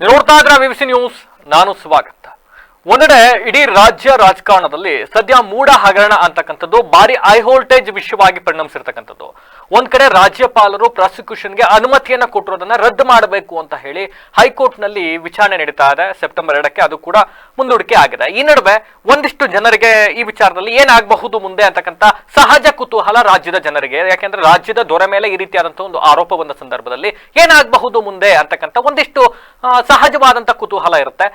ನೋಡ್ತಾ ಇದ್ರ ವಿವಿಸಿ ನ್ಯೂಸ್? ನಾನು ಸ್ವಾಗತ ಒಂದೆಡೆ ಇಡೀ ರಾಜ್ಯ ರಾಜಕಾರಣದಲ್ಲಿ ಸದ್ಯ ಮೂಡ ಹಗರಣ ಅಂತಕ್ಕಂಥದ್ದು, ಭಾರಿ ಹೈ ವೋಲ್ಟೇಜ್ ವಿಷಯವಾಗಿ ಪರಿಣಮಿಸಿರ್ತಕ್ಕಂಥದ್ದು. ಒಂದ್ ಕಡೆ ರಾಜ್ಯಪಾಲರು ಪ್ರಾಸಿಕ್ಯೂಷನ್ಗೆ ಅನುಮತಿಯನ್ನ ಕೊಟ್ಟಿರೋದನ್ನ ರದ್ದು ಮಾಡಬೇಕು ಅಂತ ಹೇಳಿ ಹೈಕೋರ್ಟ್ನಲ್ಲಿ ವಿಚಾರಣೆ ನಡೀತಾ ಇದೆ. ಸೆಪ್ಟೆಂಬರ್ ಎರಡಕ್ಕೆ ಅದು ಕೂಡ ಮುಂದೂಡಿಕೆ ಆಗಿದೆ. ಈ ನಡುವೆ ಒಂದಿಷ್ಟು ಜನರಿಗೆ ಈ ವಿಚಾರದಲ್ಲಿ ಏನಾಗಬಹುದು ಮುಂದೆ ಅಂತಕ್ಕಂಥ ಸಹಜ ಕುತೂಹಲ ರಾಜ್ಯದ ಜನರಿಗೆ. ಯಾಕೆಂದ್ರೆ ರಾಜ್ಯದ ದೊರೆ ಮೇಲೆ ಈ ರೀತಿಯಾದಂತಹ ಒಂದು ಆರೋಪ ಬಂದ ಸಂದರ್ಭದಲ್ಲಿ ಏನಾಗಬಹುದು ಮುಂದೆ ಅಂತಕ್ಕಂಥ ಒಂದಿಷ್ಟು ಸಹಜವಾದಂತಹ ಸಹಜವಾದಂತ ಕುತೂಹಲ ಇರುತ್ತೆ.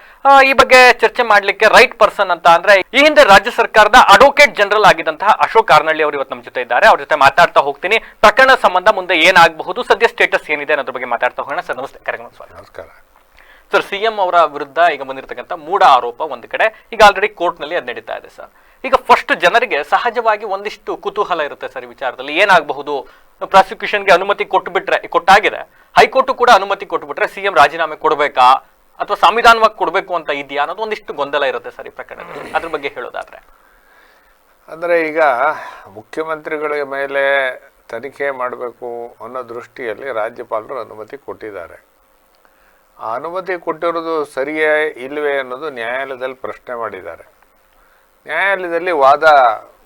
ಈ ಬಗ್ಗೆ ಚರ್ಚೆ ಮಾಡ್ಲಿಕ್ಕೆ ರೈಟ್ ಪರ್ಸನ್ ಅಂತ ಅಂದ್ರೆ ಈ ಹಿಂದೆ ರಾಜ್ಯ ಸರ್ಕಾರದ ಅಡ್ವೊಕೇಟ್ ಜನರಲ್ ಆಗಿದ್ದಂತಹ ಅಶೋಕ್ ಕಾರ್ನಳ್ಳಿ ಅವರು ಇವತ್ತು ನಮ್ಮ ಜೊತೆ ಇದ್ದಾರೆ. ಅವ್ರ ಜೊತೆ ಮಾತಾಡ್ತಾ ಹೋಗ್ತೀನಿ. ಪ್ರಕರಣ ಸಂಬಂಧ ಮುಂದೆ ಏನಾಗಬಹುದು? ಸದ್ಯ ಸ್ಟೇಟಸ್ ಏನಿದೆ ಅನ್ನೋದ್ರ ಬಗ್ಗೆ ಮಾತಾಡ್ತಾ ಹೋಗೋಣ. ಸರ್ ನಮಸ್ತೆ. ಕಾರ್ಯಕ್ರಮ ನಮಸ್ಕಾರ. ಸರ್ ಸಿಎಂ ಅವರ ವಿರುದ್ಧ ಈಗ ಬಂದಿರತಕ್ಕಂಥ ಮೂಡ ಆರೋಪ ಒಂದು ಕಡೆ. ಈಗ ಆಲ್ರೆಡಿ ಕೋರ್ಟ್ನಲ್ಲಿ ಅದ್ ನಡೀತಾ ಇದೆ ಸರ್. ಈಗ ಫಸ್ಟ್ ಜನರಿಗೆ ಸಹಜವಾಗಿ ಒಂದಿಷ್ಟು ಕುತೂಹಲ ಇರುತ್ತೆ ಸರ್ ಈ ವಿಚಾರದಲ್ಲಿ. ಏನಾಗಬಹುದು? ಪ್ರಾಸಿಕ್ಯೂಷನ್ಗೆ ಅನುಮತಿ ಕೊಟ್ಟುಬಿಟ್ರೆ ಕೊಟ್ಟಾಗಿದೆ. ಹೈಕೋರ್ಟ್ ಕೂಡ ಅನುಮತಿ ಕೊಟ್ಟುಬಿಟ್ರೆ ಸಿಎಂ ರಾಜೀನಾಮೆ ಕೊಡಬೇಕಾ? ಅಥವಾ ಸಂವಿಧಾನವಾಗಿ ಕೊಡಬೇಕು ಅಂತ ಇದೆಯಾ ಅನ್ನೋದು ಒಂದಿಷ್ಟು ಗೊಂದಲ ಇರುತ್ತೆ ಸರ್ ಈ ಪ್ರಕರಣದಲ್ಲಿ. ಅದ್ರ ಬಗ್ಗೆ ಹೇಳೋದಾದ್ರೆ. ಅಂದರೆ ಈಗ ಮುಖ್ಯಮಂತ್ರಿಗಳ ಮೇಲೆ ತನಿಖೆ ಮಾಡಬೇಕು ಅನ್ನೋ ದೃಷ್ಟಿಯಲ್ಲಿ ರಾಜ್ಯಪಾಲರು ಅನುಮತಿ ಕೊಟ್ಟಿದ್ದಾರೆ. ಆ ಅನುಮತಿ ಕೊಟ್ಟಿರೋದು ಸರಿಯೇ ಇಲ್ಲವೇ ಅನ್ನೋದು ನ್ಯಾಯಾಲಯದಲ್ಲಿ ಪ್ರಶ್ನೆ ಮಾಡಿದ್ದಾರೆ. ನ್ಯಾಯಾಲಯದಲ್ಲಿ ವಾದ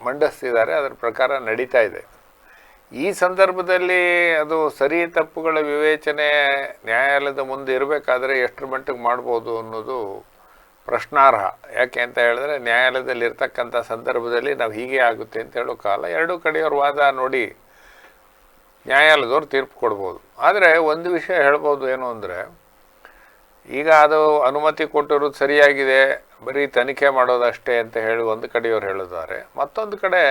ಮಂಡಿಸ್ತಿದ್ದಾರೆ ಅದರ ಪ್ರಕಾರ ನಡೀತಾ ಇದೆ. ಈ ಸಂದರ್ಭದಲ್ಲಿ ಅದು ಸರಿ ತಪ್ಪುಗಳ ವಿವೇಚನೆ ನ್ಯಾಯಾಲಯದ ಮುಂದೆ ಇರಬೇಕಾದ್ರೆ ಎಷ್ಟರ ಮಟ್ಟಿಗೆ ಮಾಡ್ಬೋದು ಅನ್ನೋದು ಪ್ರಶ್ನಾರ್ಹ. ಯಾಕೆ ಅಂತ ಹೇಳಿದ್ರೆ ನ್ಯಾಯಾಲಯದಲ್ಲಿ ಇರ್ತಕ್ಕಂಥ ಸಂದರ್ಭದಲ್ಲಿ ನಾವು ಹೀಗೆ ಆಗುತ್ತೆ ಅಂತ ಹೇಳೋ ಕಾಲ ಎರಡೂ ಕಡೆಯವ್ರ ವಾದ ನೋಡಿ ನ್ಯಾಯಾಲಯದವ್ರು ತೀರ್ಪು ಕೊಡ್ಬೋದು. ಆದರೆ ಒಂದು ವಿಷಯ ಹೇಳ್ಬೋದು ಏನು ಅಂದರೆ, ಈಗ ಅದು ಅನುಮತಿ ಕೊಟ್ಟಿರೋದು ಸರಿಯಾಗಿದೆ, ಬರೀ ತನಿಖೆ ಮಾಡೋದಷ್ಟೇ ಅಂತ ಹೇಳಿ ಒಂದು ಕಡೆಯವ್ರು ಹೇಳಿದ್ದಾರೆ. ಮತ್ತೊಂದು ಕಡೆ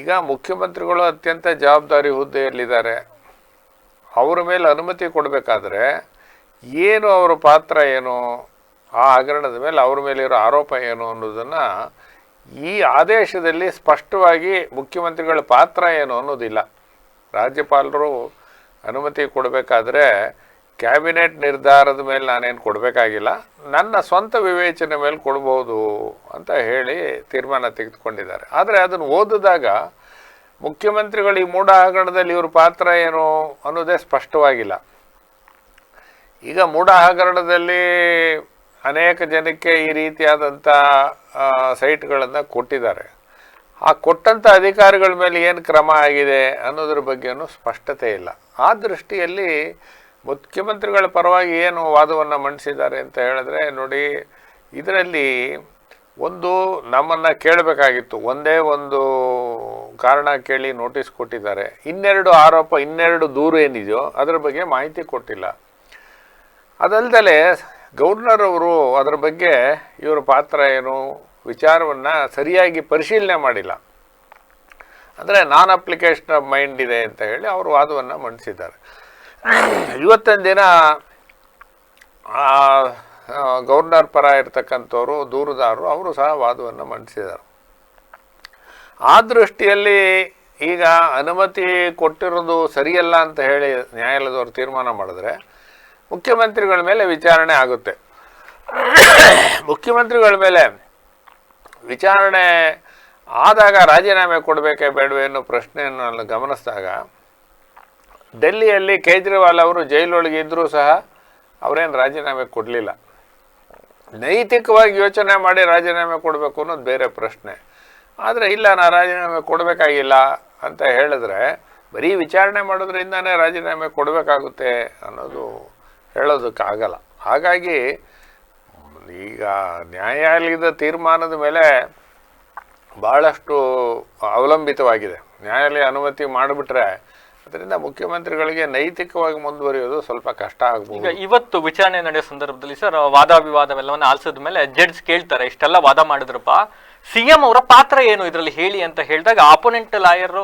ಈಗ ಮುಖ್ಯಮಂತ್ರಿಗಳು ಅತ್ಯಂತ ಜವಾಬ್ದಾರಿ ಹುದ್ದೆಯಲ್ಲಿದ್ದಾರೆ. ಅವರ ಮೇಲೆ ಅನುಮತಿ ಕೊಡಬೇಕಾದ್ರೆ ಏನು ಅವರ ಪಾತ್ರ ಏನು, ಆ ಹಗರಣದ ಮೇಲೆ ಅವ್ರ ಮೇಲಿರೋ ಆರೋಪ ಏನು ಅನ್ನೋದನ್ನು ಈ ಆದೇಶದಲ್ಲಿ ಸ್ಪಷ್ಟವಾಗಿ ಮುಖ್ಯಮಂತ್ರಿಗಳ ಪಾತ್ರ ಏನು ಅನ್ನೋದಿಲ್ಲ. ರಾಜ್ಯಪಾಲರು ಅನುಮತಿ ಕೊಡಬೇಕಾದ್ರೆ ಕ್ಯಾಬಿನೆಟ್ ನಿರ್ಧಾರದ ಮೇಲೆ ನಾನೇನು ಕೊಡಬೇಕಾಗಿಲ್ಲ. ನನ್ನ ಸ್ವಂತ ವಿವೇಚನೆ ಮೇಲೆ ಕೊಡ್ಬೋದು ಅಂತ ಹೇಳಿ ತೀರ್ಮಾನ ತೆಗೆದುಕೊಂಡಿದ್ದಾರೆ. ಆದರೆ ಅದನ್ನು ಓದಿದಾಗ ಮುಖ್ಯಮಂತ್ರಿಗಳು ಈ ಮೂಢ ಹಗರಣದಲ್ಲಿ ಇವ್ರ ಪಾತ್ರ ಏನು ಅನ್ನೋದೇ ಸ್ಪಷ್ಟವಾಗಿಲ್ಲ. ಈಗ ಮೂಢ ಹಗರಣದಲ್ಲಿ ಅನೇಕ ಜನಕ್ಕೆ ಈ ರೀತಿಯಾದಂಥ ಸೈಟ್ಗಳನ್ನು ಕೊಟ್ಟಿದ್ದಾರೆ. ಆ ಕೊಟ್ಟಂಥ ಅಧಿಕಾರಿಗಳ ಮೇಲೆ ಏನು ಕ್ರಮ ಆಗಿದೆ ಅನ್ನೋದ್ರ ಬಗ್ಗೆನೂ ಸ್ಪಷ್ಟತೆ ಇಲ್ಲ. ಆ ದೃಷ್ಟಿಯಲ್ಲಿ ಮುಖ್ಯಮಂತ್ರಿಗಳ ಪರವಾಗಿ ಏನು ವಾದವನ್ನು ಮಂಡಿಸಿದ್ದಾರೆ ಅಂತ ಹೇಳಿದ್ರೆ, ನೋಡಿ, ಇದರಲ್ಲಿ ಒಂದು ನಮ್ಮನ್ನು ಕೇಳಬೇಕಾಗಿತ್ತು. ಒಂದೇ ಒಂದು ಕಾರಣ ಕೇಳಿ ನೋಟಿಸ್ ಕೊಟ್ಟಿದ್ದಾರೆ. ಇನ್ನೆರಡು ಆರೋಪ, ಇನ್ನೆರಡು ದೂರು ಏನಿದೆಯೋ ಅದರ ಬಗ್ಗೆ ಮಾಹಿತಿ ಕೊಟ್ಟಿಲ್ಲ. ಅದಲ್ದಲೆ ಗವರ್ನರ್ ಅವರು ಅದರ ಬಗ್ಗೆ ಇವರ ಪಾತ್ರ ಏನು, ವಿಚಾರವನ್ನು ಸರಿಯಾಗಿ ಪರಿಶೀಲನೆ ಮಾಡಿಲ್ಲ. ಅಂದರೆ ನಾನ್ ಅಪ್ಲಿಕೇಶನ್ ಆಫ್ ಮೈಂಡ್ ಇದೆ ಅಂತ ಹೇಳಿ ಅವರು ವಾದವನ್ನು ಮಂಡಿಸಿದ್ದಾರೆ. ಇವತ್ತಿನ ದಿನ ಗವರ್ನರ್ ಪರ ಇರ್ತಕ್ಕಂಥವ್ರು, ದೂರುದಾರರು, ಅವರು ಸಹ ವಾದವನ್ನು ಮಂಡಿಸಿದರು. ಆ ದೃಷ್ಟಿಯಲ್ಲಿ ಈಗ ಅನುಮತಿ ಕೊಟ್ಟಿರೋದು ಸರಿಯಲ್ಲ ಅಂತ ಹೇಳಿ ನ್ಯಾಯಾಲಯದವರು ತೀರ್ಮಾನ ಮಾಡಿದ್ರೆ ಮುಖ್ಯಮಂತ್ರಿಗಳ ಮೇಲೆ ವಿಚಾರಣೆ ಆಗುತ್ತೆ. ಮುಖ್ಯಮಂತ್ರಿಗಳ ಮೇಲೆ ವಿಚಾರಣೆ ಆದಾಗ ರಾಜೀನಾಮೆ ಕೊಡಬೇಕೇ ಬೇಡವೇ ಅನ್ನೋ ಪ್ರಶ್ನೆಯನ್ನು ಅಲ್ಲಿ ಗಮನಿಸಿದಾಗ ಡೆಲ್ಲಿಯಲ್ಲಿ ಕೇಜ್ರಿವಾಲ್ ಅವರು ಜೈಲೊಳಗೆ ಇದ್ದರೂ ಸಹ ಅವರೇನು ರಾಜೀನಾಮೆ ಕೊಡಲಿಲ್ಲ. ನೈತಿಕವಾಗಿ ಯೋಚನೆ ಮಾಡಿ ರಾಜೀನಾಮೆ ಕೊಡಬೇಕು ಅನ್ನೋದು ಬೇರೆ ಪ್ರಶ್ನೆ. ಆದರೆ ಇಲ್ಲ ನಾನು ರಾಜೀನಾಮೆ ಕೊಡಬೇಕಾಗಿಲ್ಲ ಅಂತ ಹೇಳಿದ್ರೆ ಬರೀ ವಿಚಾರಣೆ ಮಾಡೋದ್ರಿಂದನೇ ರಾಜೀನಾಮೆ ಕೊಡಬೇಕಾಗುತ್ತೆ ಅನ್ನೋದು ಹೇಳೋದಕ್ಕಾಗಲ್ಲ. ಹಾಗಾಗಿ ಈಗ ನ್ಯಾಯಾಲಯದ ತೀರ್ಮಾನದ ಮೇಲೆ ಭಾಳಷ್ಟು ಅವಲಂಬಿತವಾಗಿದೆ. ನ್ಯಾಯಾಲಯ ಅನುಮತಿ ಮಾಡಿಬಿಟ್ರೆ ಅದರಿಂದ ಮುಖ್ಯಮಂತ್ರಿಗಳಿಗೆ ನೈತಿಕವಾಗಿ ಮುಂದುವರಿಯೋದು ಸ್ವಲ್ಪ ಕಷ್ಟ ಈಗ ಇವತ್ತು ವಿಚಾರಣೆ ನಡೆಯೋ ಸಂದರ್ಭದಲ್ಲಿ ಸರ್ ವಾದ ವಿವಾದವೆಲ್ಲವನ್ನ ಆಲಿಸಿದ ಮೇಲೆ ಜಡ್ಜ್ ಕೇಳ್ತಾರೆ, ಇಷ್ಟೆಲ್ಲ ವಾದ ಮಾಡಿದ್ರಪ್ಪ. ಸಿಎಂ ಅವರ ಪಾತ್ರ ಏನು ಇದರಲ್ಲಿ ಹೇಳಿ ಅಂತ ಹೇಳಿದಾಗ ಆಪೋನೆಂಟ್ ಲಾಯರ್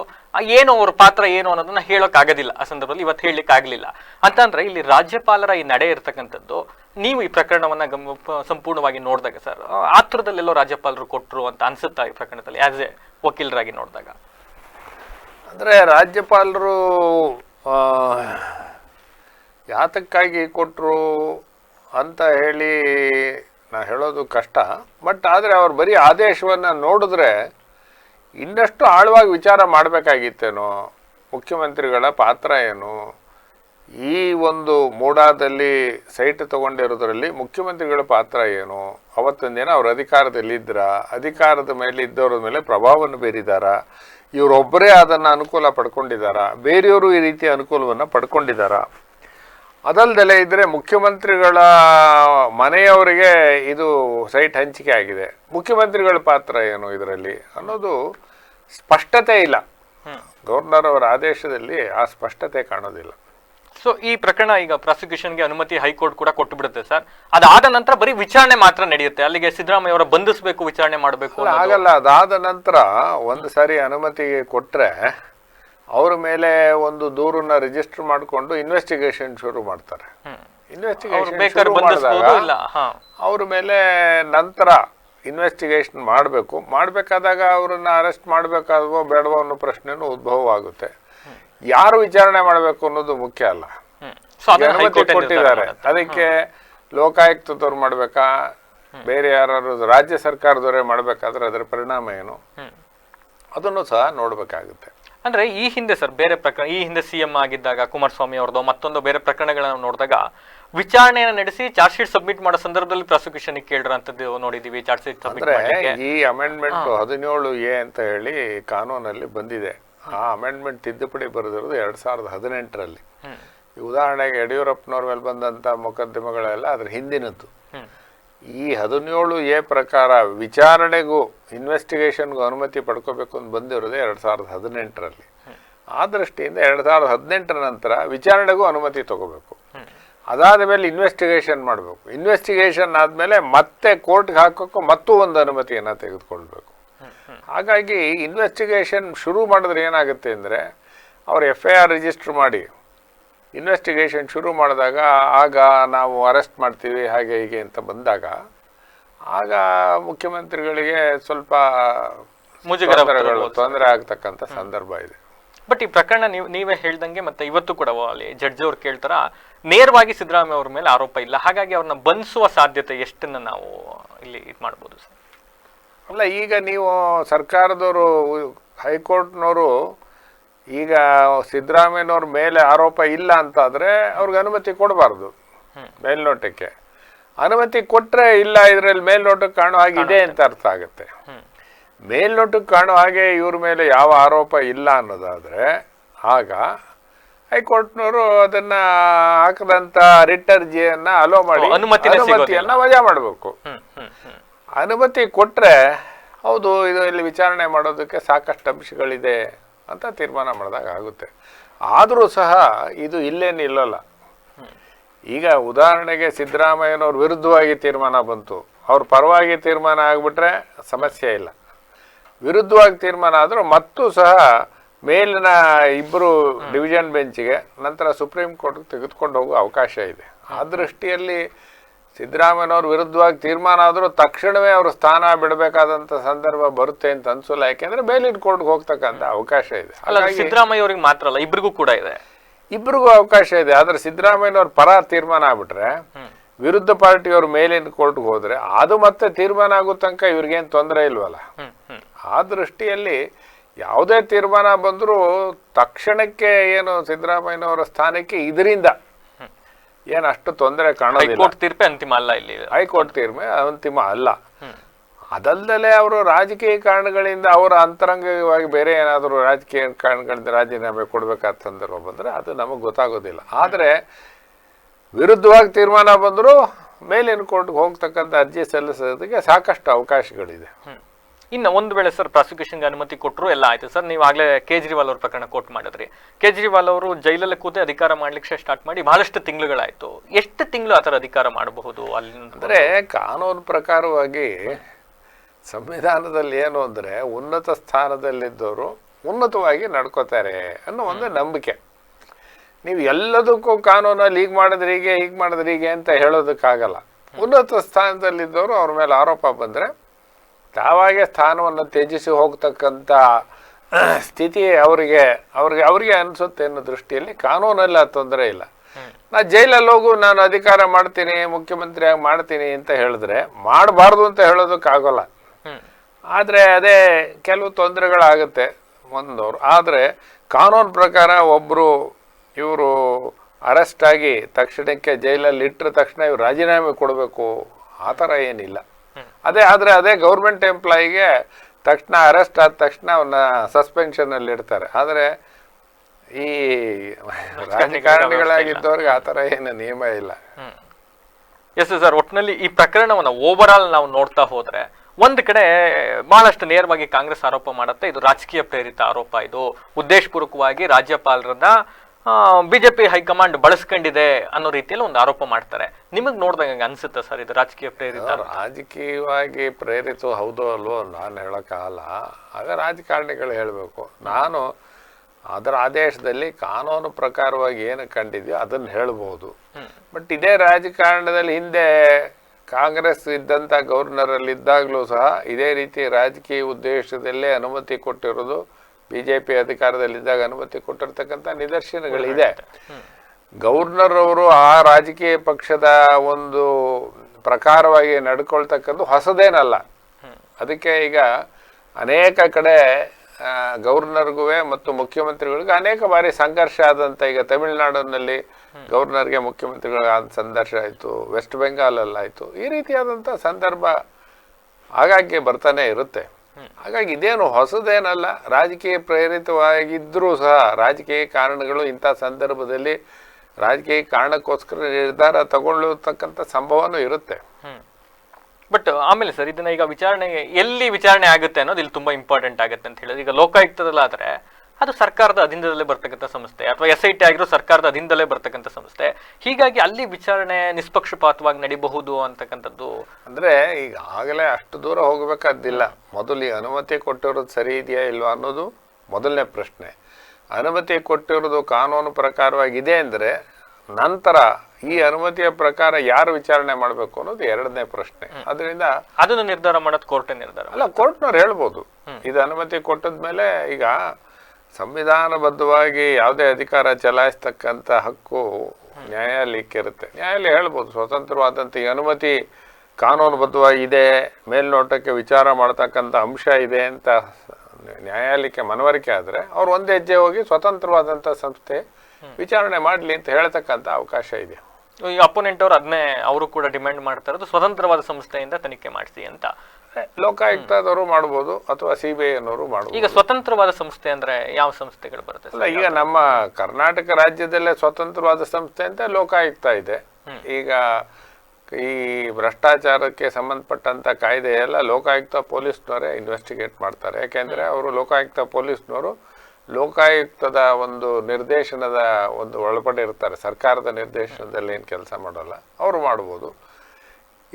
ಏನು ಅವ್ರ ಪಾತ್ರ ಏನು ಅನ್ನೋದನ್ನ ಹೇಳೋಕ್ ಆಗೋದಿಲ್ಲ ಆ ಸಂದರ್ಭದಲ್ಲಿ ಇವತ್ತು ಹೇಳಲಿಕ್ಕೆ ಆಗಲಿಲ್ಲ ಅಂತಂದ್ರೆ ಇಲ್ಲಿ ರಾಜ್ಯಪಾಲರ ಈ ನಡೆ ಇರ್ತಕ್ಕಂಥದ್ದು, ನೀವು ಈ ಪ್ರಕರಣವನ್ನ ಗಮ, ಸಂಪೂರ್ಣವಾಗಿ ನೋಡಿದಾಗ ಸರ್ ಆತುರದಲ್ಲೆಲ್ಲೋ ರಾಜ್ಯಪಾಲರು ಕೊಟ್ಟರು ಅಂತ ಅನ್ಸುತ್ತಾ ಈ ಪ್ರಕರಣದಲ್ಲಿ ಆಸ್ ಎ ವಕೀಲರಾಗಿ ನೋಡಿದಾಗ? ಅಂದರೆ ರಾಜ್ಯಪಾಲರು ಯಾತಕ್ಕಾಗಿ ಕೊಟ್ಟರು ಅಂತ ಹೇಳಿ ನಾ ಹೇಳೋದು ಕಷ್ಟ. ಬಟ್ ಆದರೆ ಅವ್ರು ಬರೀ ಆದೇಶವನ್ನು ನೋಡಿದ್ರೆ ಇನ್ನಷ್ಟು ಆಳವಾಗಿ ವಿಚಾರ ಮಾಡಬೇಕಾಗಿತ್ತೇನೋ, ಮುಖ್ಯಮಂತ್ರಿಗಳ ಪಾತ್ರ ಏನು? ಈ ಒಂದು ಮೂಡಾದಲ್ಲಿ ಸೈಟ್ ತಗೊಂಡಿರೋದ್ರಲ್ಲಿ ಮುಖ್ಯಮಂತ್ರಿಗಳ ಪಾತ್ರ ಏನು? ಅವತ್ತಿನ ದಿನ ಅವ್ರ ಅಧಿಕಾರದಲ್ಲಿ ಇದ್ರ ಅಧಿಕಾರದ ಮೇಲೆ ಇದ್ದವ್ರ ಮೇಲೆ ಪ್ರಭಾವವನ್ನು ಬೀರಿದಾರ ಇವರೊಬ್ಬರೇ ಅದನ್ನು ಅನುಕೂಲ ಪಡ್ಕೊಂಡಿದ್ದಾರಾ ಬೇರೆಯವರು ಈ ರೀತಿಯ ಅನುಕೂಲವನ್ನು ಪಡ್ಕೊಂಡಿದ್ದಾರ ಅದಲ್ದಲೆ ಇದ್ರೆ ಮುಖ್ಯಮಂತ್ರಿಗಳ ಮನೆಯವರಿಗೆ ಇದು ಸೈಟ್ ಹಂಚಿಕೆ ಆಗಿದೆ. ಮುಖ್ಯಮಂತ್ರಿಗಳ ಪಾತ್ರ ಏನು ಇದರಲ್ಲಿ? ಅನ್ನೋದು ಸ್ಪಷ್ಟತೆ ಇಲ್ಲ. ಗವರ್ನರ್ ಅವರ ಆದೇಶದಲ್ಲಿ ಆ ಸ್ಪಷ್ಟತೆ ಕಾಣೋದಿಲ್ಲ. ಸೊ ಈ ಪ್ರಕರಣ ಈಗ ಪ್ರಾಸಿಕ್ಯೂಷನ್ಗೆ ಅನುಮತಿ ಹೈಕೋರ್ಟ್ ಕೂಡ ಕೊಟ್ಟು ಬಿಡುತ್ತೆ ಸರ್. ಅದಾದ ನಂತರ ಬರೀ ವಿಚಾರಣೆ ಮಾತ್ರ ನಡೆಯುತ್ತೆ. ಅಲ್ಲಿಗೆ ಸಿದ್ದರಾಮಯ್ಯ ಅವರ ಬಂಧಿಸಬೇಕು ವಿಚಾರಣೆ ಮಾಡಬೇಕು ಆಗಲ್ಲ ಅದಾದ ನಂತರ ಒಂದು ಸಾರಿ ಅನುಮತಿ ಕೊಟ್ಟರೆ ಅವ್ರ ಮೇಲೆ ಒಂದು ದೂರನ್ನ ರಿಜಿಸ್ಟರ್ ಮಾಡಿಕೊಂಡು ಇನ್ವೆಸ್ಟಿಗೇಷನ್ ಶುರು ಮಾಡ್ತಾರೆ. ಇನ್ವೆಸ್ಟಿಗೇಷನ್ ಅವ್ರ ಮೇಲೆ ನಂತರ ಇನ್ವೆಸ್ಟಿಗೇಷನ್ ಮಾಡಬೇಕು. ಮಾಡಬೇಕಾದಾಗ ಅವ್ರನ್ನ ಅರೆಸ್ಟ್ ಮಾಡಬೇಕಾದವೋ ಬೇಡವೋ ಅನ್ನೋ ಪ್ರಶ್ನೆನೂ ಉದ್ಭವವಾಗುತ್ತೆ. ಯಾರು ವಿಚಾರಣೆ ಮಾಡಬೇಕು ಅನ್ನೋದು ಮುಖ್ಯ ಅಲ್ಲ. ಅನುಮತಿ ಕೊಟ್ಟಿದ್ದಾರೆ. ಅದಕ್ಕೆ ಲೋಕಾಯುಕ್ತದವ್ರು ಮಾಡಬೇಕಾ? ಬೇರೆ ಯಾರು ರಾಜ್ಯ ಸರ್ಕಾರದವರೇ ಮಾಡಬೇಕಾದ್ರೆ ಅದರ ಪರಿಣಾಮ ಏನು? ಅದನ್ನು ಸಹ ನೋಡಬೇಕಾಗುತ್ತೆ. ಅಂದ್ರೆ ಈ ಹಿಂದೆ ಸರ್ ಬೇರೆ ಪ್ರಕರಣ ಈ ಹಿಂದೆ ಸಿಎಂ ಆಗಿದ್ದಾಗ ಕುಮಾರಸ್ವಾಮಿ ಅವ್ರದ್ದು ಮತ್ತೊಂದು ಬೇರೆ ಪ್ರಕರಣಗಳನ್ನು ನೋಡಿದಾಗ ವಿಚಾರಣೆಯನ್ನು ನಡೆಸಿ ಚಾರ್ಜ್ ಶೀಟ್ ಸಬ್ಮಿಟ್ ಮಾಡೋ ಸಂದರ್ಭದಲ್ಲಿ ಪ್ರಾಸಿಕ್ಯೂಷನ್ ಕೇಳಿರೋಂಥದ್ದು ನೋಡಿದೀವಿ ಚಾರ್ಜ್ ಶೀಟ್ ಸಬ್ಮಿಟ್ ಅಂದ್ರೆ ಈ ಅಮೆಂಡ್ಮೆಂಟ್ ಹದಿನೇಳು ಎ ಅಂತ ಹೇಳಿ ಕಾನೂನಲ್ಲಿ ಬಂದಿದೆ. ಆ ಅಮೆಂಡ್ಮೆಂಟ್ ತಿದ್ದುಪಡಿ ಬರೆದಿರೋದು ಎರಡ್ ಸಾವಿರದ ಹದಿನೆಂಟರಲ್ಲಿ. ಈ ಉದಾಹರಣೆಗೆ ಯಡಿಯೂರಪ್ಪನವ್ರ ಮೇಲೆ ಬಂದಂಥ ಮೊಕದ್ದಮೆಗಳೆಲ್ಲ ಅದ್ರ ಹಿಂದಿನದ್ದು. ಈ ಹದಿನೇಳು ಎ ಪ್ರಕಾರ ವಿಚಾರಣೆಗೂ ಇನ್ವೆಸ್ಟಿಗೇಷನ್ಗೂ ಅನುಮತಿ ಪಡ್ಕೋಬೇಕು ಅಂತ ಬಂದಿರೋದೇ ಎರಡು ಸಾವಿರದ ಹದಿನೆಂಟರಲ್ಲಿ. ಆ ದೃಷ್ಟಿಯಿಂದ ಎರಡು ಸಾವಿರದ ಹದಿನೆಂಟರ ನಂತರ ವಿಚಾರಣೆಗೂ ಅನುಮತಿ ತಗೋಬೇಕು. ಅದಾದ ಮೇಲೆ ಇನ್ವೆಸ್ಟಿಗೇಷನ್ ಮಾಡಬೇಕು. ಇನ್ವೆಸ್ಟಿಗೇಷನ್ ಆದಮೇಲೆ ಮತ್ತೆ ಕೋರ್ಟ್ಗೆ ಹಾಕೋಕ್ಕೂ ಮತ್ತೂ ಒಂದು ಅನುಮತಿಯನ್ನು ತೆಗೆದುಕೊಳ್ಬೇಕು. ಹಾಗಾಗಿ ಇನ್ವೆಸ್ಟಿಗೇಷನ್ ಶುರು ಮಾಡಿದ್ರೆ ಏನಾಗುತ್ತೆ ಅಂದರೆ ಅವ್ರು ಎಫ್ ಐ ಆರ್ ರಿಜಿಸ್ಟರ್ ಮಾಡಿ ಇನ್ವೆಸ್ಟಿಗೇಷನ್ ಶುರು ಮಾಡಿದಾಗ ಆಗ ನಾವು ಅರೆಸ್ಟ್ ಮಾಡ್ತೀವಿ ಹಾಗೆ ಹೀಗೆ ಅಂತ ಬಂದಾಗ ಆಗ ಮುಖ್ಯಮಂತ್ರಿಗಳಿಗೆ ಸ್ವಲ್ಪ ಮುಜುಗರಗಳು. ತೊಂದರೆ ಆಗ್ತಕ್ಕಂಥ ಸಂದರ್ಭ ಇದೆ. ಬಟ್ ಈ ಪ್ರಕರಣ ನೀವು ನೀವೇ ಹೇಳ್ದಂಗೆ ಮತ್ತೆ ಇವತ್ತು ಕೂಡ ಅಲ್ಲಿ ಜಡ್ಜ್ ಅವ್ರು ಕೇಳ್ತಾರ ನೇರವಾಗಿ ಸಿದ್ದರಾಮಯ್ಯ ಅವ್ರ ಮೇಲೆ ಆರೋಪ ಇಲ್ಲ. ಹಾಗಾಗಿ ಅವ್ರನ್ನ ಬಂಧಿಸುವ ಸಾಧ್ಯತೆ ಎಷ್ಟನ್ನ ನಾವು ಇಲ್ಲಿ ಇದು ಮಾಡ್ಬೋದು ಸರ್? ಅಲ್ಲ ಈಗ ನೀವು ಸರ್ಕಾರದವರು ಹೈಕೋರ್ಟ್ನವರು ಈಗ ಸಿದ್ದರಾಮಯ್ಯನವ್ರ ಮೇಲೆ ಆರೋಪ ಇಲ್ಲ ಅಂತಾದರೆ ಅವ್ರಿಗೆ ಅನುಮತಿ ಕೊಡಬಾರ್ದು ಮೇಲ್ನೋಟಕ್ಕೆ. ಅನುಮತಿ ಕೊಟ್ಟರೆ ಇಲ್ಲ ಇದರಲ್ಲಿ ಮೇಲ್ನೋಟಕ್ಕೆ ಕಾರಣ ಹಾಗೆ ಇದೆ ಅಂತ ಅರ್ಥ ಆಗುತ್ತೆ. ಮೇಲ್ನೋಟಕ್ಕೆ ಕಾಣೋ ಹಾಗೆ ಇವ್ರ ಮೇಲೆ ಯಾವ ಆರೋಪ ಇಲ್ಲ ಅನ್ನೋದಾದರೆ ಆಗ ಹೈಕೋರ್ಟ್ನವರು ಅದನ್ನ ಹಾಕದಂತ ರಿಟ್ ಅರ್ಜಿಯನ್ನ ಅಲೋ ಮಾಡಿ ಅನುಮತಿಯನ್ನು ವಜಾ ಮಾಡಬೇಕು. ಅನುಮತಿ ಕೊಟ್ಟರೆ ಹೌದು ಇದು ಇಲ್ಲಿ ವಿಚಾರಣೆ ಮಾಡೋದಕ್ಕೆ ಸಾಕಷ್ಟು ಅಂಶಗಳಿದೆ ಅಂತ ತೀರ್ಮಾನ ಮಾಡಿದಾಗ ಆಗುತ್ತೆ. ಆದರೂ ಸಹ ಇದು ಇಲ್ಲೇ ನಿಲ್ಲಲ್ಲ ಈಗ ಉದಾಹರಣೆಗೆ ಸಿದ್ದರಾಮಯ್ಯನವ್ರ ವಿರುದ್ಧವಾಗಿ ತೀರ್ಮಾನ ಬಂತು. ಅವ್ರ ಪರವಾಗಿ ತೀರ್ಮಾನ ಆಗಿಬಿಟ್ರೆ ಸಮಸ್ಯೆ ಇಲ್ಲ. ವಿರುದ್ಧವಾಗಿ ತೀರ್ಮಾನ ಆದರೂ ಮತ್ತೂ ಸಹ ಮೇಲಿನ ಇಬ್ಬರು ಡಿವಿಷನ್ ಬೆಂಚಿಗೆ ನಂತರ ಸುಪ್ರೀಂ ಕೋರ್ಟ್ಗೆ ತೆಗೆದುಕೊಂಡು ಹೋಗುವ ಅವಕಾಶ ಇದೆ. ಆ ದೃಷ್ಟಿಯಲ್ಲಿ ಸಿದ್ದರಾಮಯ್ಯನವ್ರ ವಿರುದ್ಧವಾಗಿ ತೀರ್ಮಾನ ಆದರೂ ತಕ್ಷಣವೇ ಅವರು ಸ್ಥಾನ ಬಿಡಬೇಕಾದಂಥ ಸಂದರ್ಭ ಬರುತ್ತೆ ಅಂತ ಅನ್ಸಲ್ಲ. ಯಾಕೆಂದ್ರೆ ಮೇಲಿನ ಕೋರ್ಟ್ಗೆ ಹೋಗ್ತಕ್ಕಂಥ ಅವಕಾಶ ಇದೆ. ಸಿದ್ದರಾಮಯ್ಯ ಅವ್ರಿಗೆ ಮಾತ್ರ ಅಲ್ಲ ಇಬ್ಬರಿಗೂ ಕೂಡ ಇದೆ. ಇಬ್ಬರಿಗೂ ಅವಕಾಶ ಇದೆ. ಆದರೆ ಸಿದ್ದರಾಮಯ್ಯನವ್ರ ಪರ ತೀರ್ಮಾನ ಆಗ್ಬಿಟ್ರೆ ವಿರುದ್ಧ ಪಾರ್ಟಿಯವ್ರ ಮೇಲಿನ ಕೋರ್ಟ್ಗೆ ಹೋದ್ರೆ ಅದು ಮತ್ತೆ ತೀರ್ಮಾನ ಆಗೋ ತನಕ ಇವ್ರಿಗೇನು ತೊಂದರೆ ಇಲ್ವಲ್ಲ? ಆ ದೃಷ್ಟಿಯಲ್ಲಿ ಯಾವುದೇ ತೀರ್ಮಾನ ಬಂದರೂ ತಕ್ಷಣಕ್ಕೆ ಏನು ಸಿದ್ದರಾಮಯ್ಯನವರ ಸ್ಥಾನಕ್ಕೆ ಇದರಿಂದ ಏನು ಅಷ್ಟು ತೊಂದರೆ ಕಾಣೋದಿಲ್ಲ. ಹೈಕೋರ್ಟ್ ತೀರ್ಪೆ ಅಂತಿಮ ಅಲ್ಲ ಇಲ್ಲಿ. ಹೈಕೋರ್ಟ್ ತೀರ್ಮೆ ಅಂತಿಮ ಅಲ್ಲ. ಅದಲ್ಲದೆ ಅವರು ರಾಜಕೀಯ ಕಾರಣಗಳಿಂದ ಅವರ ಅಂತರಂಗವಾಗಿ ಬೇರೆ ಏನಾದರೂ ರಾಜಕೀಯ ಕಾರಣಗಳಿಂದ ರಾಜೀನಾಮೆ ಕೊಡಬೇಕಾದ ಸಂದರ್ಭ ಬಂದರೆ ಅದು ನಮಗೆ ಗೊತ್ತಾಗೋದಿಲ್ಲ. ಆದರೆ ವಿರುದ್ಧವಾಗಿ ತೀರ್ಮಾನ ಬಂದರೂ ಮೇಲಿನ ಕೋರ್ಟ್ಗೆ ಹೋಗ್ತಕ್ಕಂಥ ಅರ್ಜಿ ಸಲ್ಲಿಸೋದಕ್ಕೆ ಸಾಕಷ್ಟು ಅವಕಾಶಗಳಿದೆ. ಇನ್ನು ಒಂದು ವೇಳೆ ಸರ್ ಪ್ರಾಸಿಕ್ಯೂಷನ್ಗೆ ಅನುಮತಿ ಕೊಟ್ಟರು ಎಲ್ಲ ಆಯ್ತು. ಸರ್ ನೀವು ಆಗಲೇ ಕೇಜ್ರಿವಾಲ್ ಅವ್ರ ಪ್ರಕರಣ ಕೋರ್ಟ್ ಮಾಡಿದ್ರಿ. ಕೇಜ್ರಿವಾಲ್ ಅವರು ಜೈಲಲ್ಲಿ ಕೂತೆ ಅಧಿಕಾರ ಮಾಡ್ಲಿಕ್ಕೆ ಸ್ಟಾರ್ಟ್ ಮಾಡಿ ಬಹಳಷ್ಟು ತಿಂಗಳುಗಳಾಯಿತು. ಎಷ್ಟು ತಿಂಗಳು ಆ ಥರ ಅಧಿಕಾರ ಮಾಡಬಹುದು ಅಲ್ಲಿ ಅಂದರೆ ಕಾನೂನು ಪ್ರಕಾರವಾಗಿ ಸಂವಿಧಾನದಲ್ಲಿ ಏನು ಅಂದರೆ ಉನ್ನತ ಸ್ಥಾನದಲ್ಲಿದ್ದವರು ಉನ್ನತವಾಗಿ ನಡ್ಕೋತಾರೆ ಅನ್ನೋ ಒಂದು ನಂಬಿಕೆ. ನೀವು ಎಲ್ಲದಕ್ಕೂ ಕಾನೂನಲ್ಲಿ ಹೀಗೆ ಮಾಡಿದ್ರೆ ಹೀಗೆ ಹೀಗೆ ಮಾಡಿದ್ರೆ ಹೀಗೆ ಅಂತ ಹೇಳೋದಕ್ಕಾಗಲ್ಲ. ಉನ್ನತ ಸ್ಥಾನದಲ್ಲಿದ್ದವರು ಅವ್ರ ಮೇಲೆ ಆರೋಪ ಬಂದರೆ ತಾವಾಗೆ ಸ್ಥಾನವನ್ನು ತ್ಯಜಿಸಿ ಹೋಗ್ತಕ್ಕಂಥ ಸ್ಥಿತಿ ಅವರಿಗೆ ಅವ್ರಿಗೆ ಅವರಿಗೆ ಅನಿಸುತ್ತೆ ಅನ್ನೋ ದೃಷ್ಟಿಯಲ್ಲಿ ಕಾನೂನಲ್ಲಿ ಆ ತೊಂದರೆ ಇಲ್ಲ. ನಾ ಜೈಲಲ್ಲಿ ಹೋಗು ನಾನು ಅಧಿಕಾರ ಮಾಡ್ತೀನಿ ಮುಖ್ಯಮಂತ್ರಿಯಾಗಿ ಮಾಡ್ತೀನಿ ಅಂತ ಹೇಳಿದ್ರೆ ಮಾಡಬಾರ್ದು ಅಂತ ಹೇಳೋದಕ್ಕಾಗೋಲ್ಲ. ಆದರೆ ಅದೇ ಕೆಲವು ತೊಂದರೆಗಳಾಗುತ್ತೆ ಒಂದವ್ರು. ಆದರೆ ಕಾನೂನು ಪ್ರಕಾರ ಒಬ್ಬರು ಇವರು ಅರೆಸ್ಟ್ ಆಗಿ ತಕ್ಷಣಕ್ಕೆ ಜೈಲಲ್ಲಿ ಇಟ್ಟರೆ ತಕ್ಷಣ ಇವ್ರು ರಾಜೀನಾಮೆ ಕೊಡಬೇಕು ಆ ಥರ ಏನಿಲ್ಲ. ಅದೇ ಆದರೆ ಅದೇ ಗೌರ್ಮೆಂಟ್ ಎಂಪ್ಲಾಯಿಗೆ ತಕ್ಷಣ ಅರೆಸ್ಟ್ ಆದ ತಕ್ಷಣ ಅವನ್ನ ಸಸ್ಪೆನ್ಷನಲ್ಲಿ ಇಡ್ತಾರೆ. ಆದರೆ ಈ ರಾಜಕಾರಣಿಗಳಾಗಿದ್ದವ್ರಿಗೆ ಆ ಥರ ಏನು ನಿಯಮ ಇಲ್ಲ. ಎಸ್ ಸರ್ ಒಟ್ಟಿನಲ್ಲಿ ಈ ಪ್ರಕರಣವನ್ನ ಓವರ್ ಆಲ್ ನಾವು ನೋಡ್ತಾ ಹೋದ್ರೆ ಒಂದ್ ಕಡೆ ಬಹಳಷ್ಟು ನೇರವಾಗಿ ಕಾಂಗ್ರೆಸ್ ಆರೋಪ ಮಾಡುತ್ತೆ. ಇದು ರಾಜಕೀಯ ಪ್ರೇರಿತ ಆರೋಪ ಇದು. ಉದ್ದೇಶಪೂರ್ವಕವಾಗಿ ರಾಜ್ಯಪಾಲರನ್ನ ಬಿಜೆಪಿ ಹೈಕಮಾಂಡ್ ಬಳಸ್ಕೊಂಡಿದೆ ಅನ್ನೋ ರೀತಿಯಲ್ಲಿ ಒಂದು ಆರೋಪ ಮಾಡ್ತಾರೆ. ನಿಮಗೆ ನೋಡಿದಂಗೆ ಹಂಗೆ ಅನ್ಸುತ್ತೆ ಸರ್ ಇದು ರಾಜಕೀಯ ಪ್ರೇರಿತ ರಾಜಕೀಯವಾಗಿ ಪ್ರೇರಿತ ಹೌದೋ ಅಲ್ವೋ ನಾನು ಹೇಳೋಕ್ಕಾಗಲ್ಲ ಆಗ ರಾಜಕಾರಣಿಗಳು ಹೇಳಬೇಕು. ನಾನು ಅದರ ಆದೇಶದಲ್ಲಿ ಕಾನೂನು ಪ್ರಕಾರವಾಗಿ ಏನು ಕಂಡಿದೆಯೋ ಅದನ್ನು ಹೇಳ್ಬೋದು. ಬಟ್ ಇದೇ ರಾಜಕಾರಣದಲ್ಲಿ ಹಿಂದೆ ಕಾಂಗ್ರೆಸ್ ಇದ್ದಂಥ ಗವರ್ನರಲ್ಲಿ ಇದ್ದಾಗಲೂ ಸಹ ಇದೇ ರೀತಿ ರಾಜಕೀಯ ಉದ್ದೇಶದಲ್ಲೇ ಅನುಮತಿ ಕೊಟ್ಟಿರೋದು ಬಿ ಜೆ ಪಿ ಅಧಿಕಾರದಲ್ಲಿದ್ದಾಗ ಅನುಮತಿ ಕೊಟ್ಟಿರ್ತಕ್ಕಂಥ ನಿದರ್ಶನಗಳಿದೆ. ಗವರ್ನರ್ ಅವರು ಆ ರಾಜಕೀಯ ಪಕ್ಷದ ಒಂದು ಪ್ರಕಾರವಾಗಿ ನಡ್ಕೊಳ್ತಕ್ಕಂಥ ಹೊಸದೇನಲ್ಲ. ಅದಕ್ಕೆ ಈಗ ಅನೇಕ ಕಡೆ ಗವರ್ನರ್ಗೂ ಮತ್ತು ಮುಖ್ಯಮಂತ್ರಿಗಳಿಗೂ ಅನೇಕ ಬಾರಿ ಸಂಘರ್ಷ ಆದಂಥ ಈಗ ತಮಿಳುನಾಡಿನಲ್ಲಿ ಗವರ್ನರ್ಗೆ ಮುಖ್ಯಮಂತ್ರಿಗಳ ಸಂಘರ್ಷ ಆಯಿತು ವೆಸ್ಟ್ ಬೆಂಗಾಲಲ್ಲಾಯಿತು ಈ ರೀತಿಯಾದಂಥ ಸಂದರ್ಭ ಆಗಾಗ್ಗೆ ಬರ್ತಾನೆ ಇರುತ್ತೆ. ಹಾಗಾಗಿ ಇದೇನು ಹೊಸದೇನಲ್ಲ, ರಾಜಕೀಯ ಪ್ರೇರಿತವಾಗಿದ್ದರೂ ಸಹ ರಾಜಕೀಯ ಕಾರಣಗಳು ಇಂಥ ಸಂದರ್ಭದಲ್ಲಿ ರಾಜಕೀಯ ಕಾರಣಕ್ಕೋಸ್ಕರ ನಿರ್ಧಾರ ತಗೊಳ್ಳತಕ್ಕಂಥ ಸಂಭವನೂ ಇರುತ್ತೆ. ಬಟ್ ಆಮೇಲೆ ಸರ್, ಇದನ್ನ ಈಗ ವಿಚಾರಣೆ ಎಲ್ಲಿ ವಿಚಾರಣೆ ಆಗುತ್ತೆ ಅನ್ನೋದು ಇಲ್ಲಿ ತುಂಬಾ ಇಂಪಾರ್ಟೆಂಟ್ ಆಗುತ್ತೆ ಅಂತ ಹೇಳಿದ್ರೆ, ಈಗ ಲೋಕಾಯುಕ್ತದಲ್ಲಾದ್ರೆ ಅದು ಸರ್ಕಾರದ ಅಧೀನದಲ್ಲೇ ಬರ್ತಕ್ಕಂಥ ಸಂಸ್ಥೆ ಅಥವಾ ಎಸ್ ಐ ಟಿ ಆಗಿರೋ ಸರ್ಕಾರದ ಅಧೀನದಲ್ಲೇ ಬರ್ತಕ್ಕಂಥ ಸಂಸ್ಥೆ. ಹೀಗಾಗಿ ಅಲ್ಲಿ ವಿಚಾರಣೆ ನಿಷ್ಪಕ್ಷಪಾತವಾಗಿ ನಡಿಬಹುದು ಅಂತಕ್ಕಂಥದ್ದು. ಅಂದ್ರೆ ಈಗ ಆಗಲೇ ಅಷ್ಟು ದೂರ ಹೋಗಬೇಕಾದಿಲ್ಲ ಮೊದಲು ಈ ಅನುಮತಿ ಕೊಟ್ಟಿರೋದು ಸರಿ ಇದೆಯಾ ಇಲ್ವಾ ಅನ್ನೋದು ಮೊದಲನೇ ಪ್ರಶ್ನೆ. ಅನುಮತಿ ಕೊಟ್ಟಿರೋದು ಕಾನೂನು ಪ್ರಕಾರವಾಗಿದೆ ಅಂದರೆ ನಂತರ ಈ ಅನುಮತಿಯ ಪ್ರಕಾರ ಯಾರು ವಿಚಾರಣೆ ಮಾಡಬೇಕು ಅನ್ನೋದು ಎರಡನೇ ಪ್ರಶ್ನೆ. ಅದರಿಂದ ಅದನ್ನು ನಿರ್ಧಾರ ಮಾಡೋದು ಕೋರ್ಟ್ ನಿರ್ಧಾರ ಅಲ್ಲ ಕೋರ್ಟ್ನವ್ರು ಹೇಳ್ಬೋದು. ಇದು ಅನುಮತಿ ಕೊಟ್ಟದ್ಮೇಲೆ ಈಗ ಸಂವಿಧಾನಬದ್ಧವಾಗಿ ಯಾವುದೇ ಅಧಿಕಾರ ಚಲಾಯಿಸ್ತಕ್ಕಂಥ ಹಕ್ಕು ನ್ಯಾಯಾಲಯಕ್ಕೆ ಇರುತ್ತೆ. ನ್ಯಾಯಾಲಯ ಹೇಳ್ಬೋದು, ಸ್ವತಂತ್ರವಾದಂಥ ಈ ಅನುಮತಿ ಕಾನೂನುಬದ್ಧವಾಗಿ ಇದೆ, ಮೇಲ್ನೋಟಕ್ಕೆ ವಿಚಾರ ಮಾಡ್ತಕ್ಕಂಥ ಅಂಶ ಇದೆ ಅಂತ ನ್ಯಾಯಾಲಯಕ್ಕೆ ಮನವರಿಕೆ ಆದರೆ ಅವ್ರು ಒಂದು ಹೆಜ್ಜೆ ಹೋಗಿ ಸ್ವತಂತ್ರವಾದಂಥ ಸಂಸ್ಥೆ ವಿಚಾರಣೆ ಮಾಡಲಿ ಅಂತ ಹೇಳ್ತಕ್ಕಂಥ ಅವಕಾಶ ಇದೆ. ಈ ಅಪೋನೆಂಟ್ ಅವರು ಅದನ್ನೇ ಅವರು ಕೂಡ ಡಿಮ್ಯಾಂಡ್ ಮಾಡ್ತಾ ಇರೋದು, ಸ್ವತಂತ್ರವಾದ ಸಂಸ್ಥೆಯಿಂದ ತನಿಖೆ ಮಾಡಿಸಿ ಅಂತ ಲೋಕಾಯುಕ್ತದವರು ಮಾಡ್ಬೋದು ಅಥವಾ ಸಿ ಬಿ ಐನವರು ಮಾಡ್ಬೋದು. ಈಗ ಸ್ವತಂತ್ರವಾದ ಸಂಸ್ಥೆ ಅಂದ್ರೆ ಯಾವ ಸಂಸ್ಥೆಗಳು ಬರುತ್ತೆ ಅಲ್ಲ ಈಗ ನಮ್ಮ ಕರ್ನಾಟಕ ರಾಜ್ಯದಲ್ಲೇ ಸ್ವತಂತ್ರವಾದ ಸಂಸ್ಥೆ ಅಂತ ಲೋಕಾಯುಕ್ತ ಇದೆ. ಈಗ ಈ ಭ್ರಷ್ಟಾಚಾರಕ್ಕೆ ಸಂಬಂಧಪಟ್ಟಂತ ಕಾಯ್ದೆ ಎಲ್ಲ ಲೋಕಾಯುಕ್ತ ಪೊಲೀಸ್ನವರೇ ಇನ್ವೆಸ್ಟಿಗೇಟ್ ಮಾಡ್ತಾರೆ. ಯಾಕೆಂದ್ರೆ ಅವರು ಲೋಕಾಯುಕ್ತ ಪೊಲೀಸ್ನವರು ಲೋಕಾಯುಕ್ತದ ಒಂದು ನಿರ್ದೇಶನದ ಒಂದು ಒಳಪಡಿರ್ತಾರೆ ಸರ್ಕಾರದ ನಿರ್ದೇಶನದಲ್ಲಿ ಏನು ಕೆಲಸ ಮಾಡೋಲ್ಲ. ಅವರು ಮಾಡ್ಬೋದು.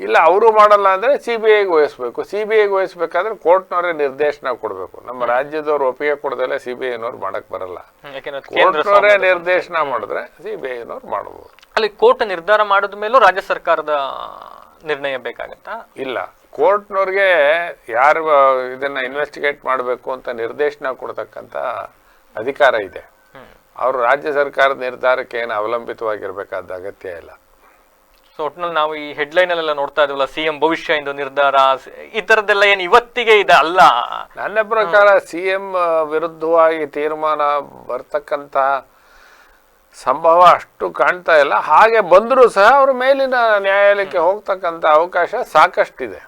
ಇಲ್ಲ ಅವರು ಮಾಡಲ್ಲ ಅಂದ್ರೆ ಸಿ ಬಿ ಐಗೆ ವಹಿಸ್ಬೇಕು ಸಿ ಬಿ ಐಗೆ ವಹಿಸ್ಬೇಕಾದ್ರೆ ಕೋರ್ಟ್ನವರೇ ನಿರ್ದೇಶನ ಕೊಡಬೇಕು. ನಮ್ಮ ರಾಜ್ಯದವ್ರು ಒಪ್ಪಿಗೆ ಕೊಡದಲ್ಲೇ ಸಿ ಬಿ ಐನವ್ರು ಮಾಡಕ್ ಬರಲ್ಲ. ಕೋರ್ಟ್ನವರೇ ನಿರ್ದೇಶನ ಮಾಡಿದ್ರೆ ಸಿ ಬಿ ಐನವ್ರು ಮಾಡಬಹುದು ಅಲ್ಲಿ ಕೋರ್ಟ್ ನಿರ್ಧಾರ ಮಾಡಿದ ಮೇಲೂ ರಾಜ್ಯ ಸರ್ಕಾರದ ನಿರ್ಣಯ ಬೇಕಾಗತ್ತಾ? ಇಲ್ಲ ಕೋರ್ಟ್ನವ್ರಿಗೆ ಯಾರು ಇದನ್ನ ಇನ್ವೆಸ್ಟಿಗೇಟ್ ಮಾಡಬೇಕು ಅಂತ ನಿರ್ದೇಶನ ಕೊಡ್ತಕ್ಕಂಥ ಅಧಿಕಾರ ಇದೆ. ಅವರು ರಾಜ್ಯ ಸರ್ಕಾರದ ನಿರ್ಧಾರಕ್ಕೆ ಏನು ಅವಲಂಬಿತವಾಗಿರ್ಬೇಕಾದ ಅಗತ್ಯ ಇಲ್ಲ. ಸೊ ಒಟ್ಟಿನಲ್ಲಿ ನಾವು ಈ ಹೆಡ್ಲೈನ್ ಅಲ್ಲೆಲ್ಲ ನೋಡ್ತಾ ಇದೀವಲ್ಲ ಸಿ ಎಂ ಭವಿಷ್ಯ ಇಂದು ನಿರ್ಧಾರ ಈ ತರದ್ದೆಲ್ಲ ಏನು ಇವತ್ತಿಗೆ ಇದೆ ಅಲ್ಲ? ನನ್ನ ಪ್ರಕಾರ ಸಿ ಎಂ ವಿರುದ್ಧವಾಗಿ ತೀರ್ಮಾನ ಬರ್ತಕ್ಕಂಥ ಸಂಭವ ಅಷ್ಟು ಕಾಣ್ತಾ ಇಲ್ಲ. ಹಾಗೆ ಬಂದರೂ ಸಹ ಅವ್ರ ಮೇಲಿನ ನ್ಯಾಯಾಲಯಕ್ಕೆ ಹೋಗ್ತಕ್ಕಂಥ ಅವಕಾಶ ಸಾಕಷ್ಟಿದೆ.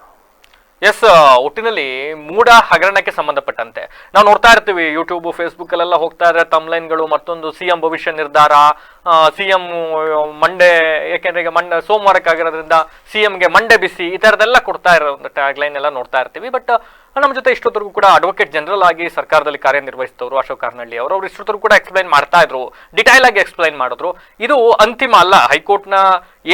ಎಸ್ ಒಟ್ಟಿನಲ್ಲಿ ಮೂಡ ಹಗರಣಕ್ಕೆ ಸಂಬಂಧಪಟ್ಟಂತೆ. ನಾವು ನೋಡ್ತಾ ಇರ್ತೀವಿ ಯೂಟ್ಯೂಬ್ ಫೇಸ್ಬುಕ್ ಅಲ್ಲೆಲ್ಲ ಹೋಗ್ತಾ ಇದ್ರೆ ತಮ್ಲೈನ್ಗಳು ಮತ್ತೊಂದು ಸಿ ಎಂ ಭವಿಷ್ಯ ನಿರ್ಧಾರ ಸಿ ಎಂ ಮಂಡೆ ಯಾಕೆಂದ್ರೆ ಈಗ ಮಂಡೆ ಸೋಮವಾರಕ್ಕಾಗಿರೋದ್ರಿಂದ ಸಿ ಎಂಗೆ ಮಂಡೆ ಬಿಸಿ ಈ ಥರದ್ದೆಲ್ಲ ಕೊಡ್ತಾ ಇರೋ ಟ್ಯಾಗ್ ಲೈನ್ ಎಲ್ಲ ನೋಡ್ತಾ ಇರ್ತೀವಿ. ಬಟ್ ನಮ್ಮ ಜೊತೆ ಇಷ್ಟೊತ್ತರೆಗೂ ಕೂಡ ಅಡ್ವೊಕೇಟ್ ಜನರಲ್ ಆಗಿ ಸರ್ಕಾರದಲ್ಲಿ ಕಾರ್ಯನಿರ್ವಹಿಸಿದವರು ಅಶೋಕ್ ಕಾರ್ನಳ್ಳಿ ಅವರು, ಅವ್ರು ಇಷ್ಟೊತ್ತರೆಗೂ ಕೂಡ ಎಕ್ಸ್ಪ್ಲೈನ್ ಮಾಡ್ತಾ ಇದ್ರು. ಡಿಟೈಲ್ ಆಗಿ ಎಕ್ಸ್ಪ್ಲೈನ್ ಮಾಡಿದ್ರು. ಇದು ಅಂತಿಮ ಅಲ್ಲ, ಹೈಕೋರ್ಟ್ನ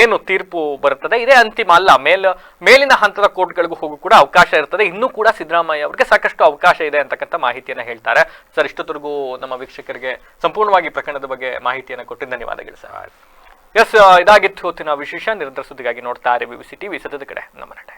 ಏನು ತೀರ್ಪು ಬರುತ್ತದೆ, ಇದೇ ಅಂತಿಮ ಅಲ್ಲ. ಮೇಲ್, ಮೇಲಿನ ಹಂತದ ಕೋರ್ಟ್ಗಳಿಗೂ ಹೋಗು ಕೂಡ ಅವಕಾಶ ಇರ್ತದೆ. ಇನ್ನೂ ಕೂಡ ಸಿದ್ದರಾಮಯ್ಯ ಅವರಿಗೆ ಸಾಕಷ್ಟು ಅವಕಾಶ ಇದೆ ಅಂತಕ್ಕಂಥ ಮಾಹಿತಿಯನ್ನು ಹೇಳ್ತಾರೆ. ಸರ್ ಇಷ್ಟೊತ್ತರೆಗೂ ನಮ್ಮ ವೀಕ್ಷಕರಿಗೆ ಸಂಪೂರ್ಣವಾಗಿ ಪ್ರಕರಣದ ಬಗ್ಗೆ ಮಾಹಿತಿಯನ್ನು ಕೊಟ್ಟು ಧನ್ಯವಾದಗಳು ಸರ್. ಎಸ್ ಇದಾಗಿತ್ತು ಹೊತ್ತಿನ ವಿಶೇಷ. ನಿರಂತರ ಸುದ್ದಿಗಾಗಿ ನೋಡ್ತಾ ಇರಿ ಸಿ ಟಿವಿ ಸದ್ಯದ ಕಡೆ ನಮ್ಮ ನಡೆ